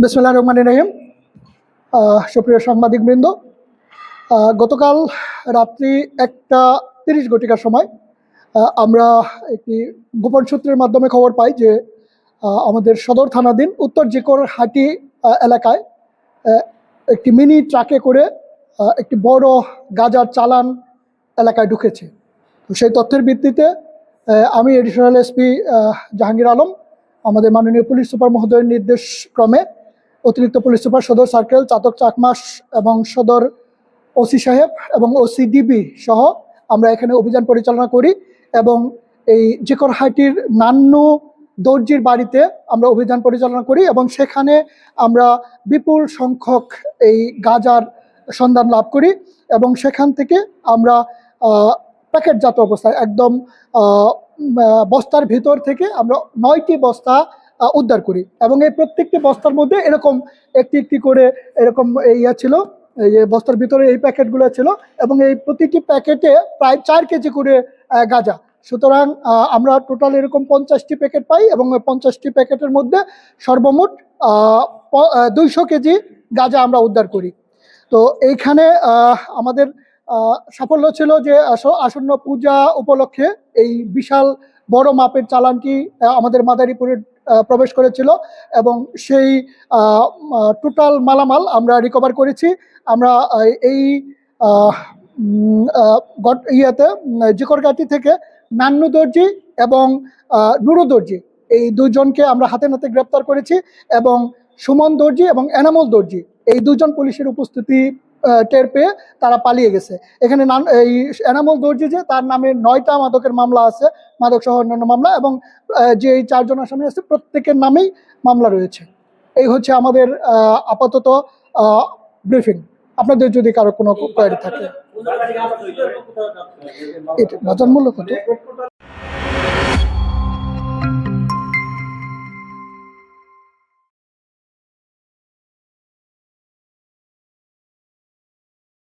বিসমুল্লাহ রহমান রহিম। সুপ্রিয় সাংবাদিকবৃন্দ গতকাল রাত্রি একটা তিরিশ ঘটিকার সময় আমরা একটি গোপন সূত্রের মাধ্যমে খবর পাই যে আমাদের সদর থানাধীন উত্তর জিকর হাটি এলাকায় একটি মিনি ট্রাকে করে একটি বড় গাজার চালান এলাকায় ঢুকেছে। সেই তথ্যের ভিত্তিতে আমি এডিশনাল এসপি জাহাঙ্গীর আলম আমাদের মাননীয় পুলিশ সুপার মহোদয়ের নির্দেশ ক্রমে অতিরিক্ত পুলিশ সুপার সদর সার্কেল, চাতক চাকমাস এবং সদর ওসি সাহেব এবং ওসিডিবি সহ আমরা এখানে অভিযান পরিচালনা করি এবং এই জিকরহাটির নান্নু দর্জির বাড়িতে আমরা অভিযান পরিচালনা করি এবং সেখানে আমরা বিপুল সংখ্যক এই গাজার সন্ধান লাভ করি এবং সেখান থেকে আমরা প্যাকেটজাত অবস্থায় একদম বস্তার ভিতর থেকে আমরা নয়টি বস্তা উদ্ধার করি। এবং এই প্রত্যেকটি বস্তার মধ্যে এরকম একটি একটি করে এরকম ইয়ে ছিল, এই বস্তার ভিতরে এই প্যাকেটগুলো ছিল এবং এই প্রতিটি প্যাকেটে প্রায় চার কেজি করে গাঁজা। সুতরাং আমরা টোটাল এরকম পঞ্চাশটি প্যাকেট পাই এবং পঞ্চাশটি প্যাকেটের মধ্যে সর্বমোট দুইশো কেজি গাঁজা আমরা উদ্ধার করি। তো এইখানে আমাদের সাফল্য ছিল যে আস- আসন্ন পূজা উপলক্ষে এই বিশাল বড় মাপের চালানটি আমাদের মাদারীপুরে প্রবেশ করেছিল এবং সেই টোটাল মালামাল আমরা রিকভার করেছি। আমরা এই ইয়েতে জিকরগাতি থেকে নান্নু দর্জি এবং নুরু দর্জি, এই দুজনকে আমরা হাতে নাতে গ্রেপ্তার করেছি এবং সুমন দর্জি এবং এনামল দর্জি, এই দুজন পুলিশের উপস্থিতি টের পেয়ে তারা পালিয়ে গেছে। এখানে নান এই এনামল দর্জি যে, তার নামে নয়টা মাদকের মামলা আছে, মাদক সহ অন্যান্য মামলা, এবং যে এই চারজন আসামি আছে, প্রত্যেকের নামেই মামলা রয়েছে। এই হচ্ছে আমাদের আপাতত ব্রিফিং। আপনাদের যদি কারও কোনো কোয়ারি থাকে। এটা মূল্য কত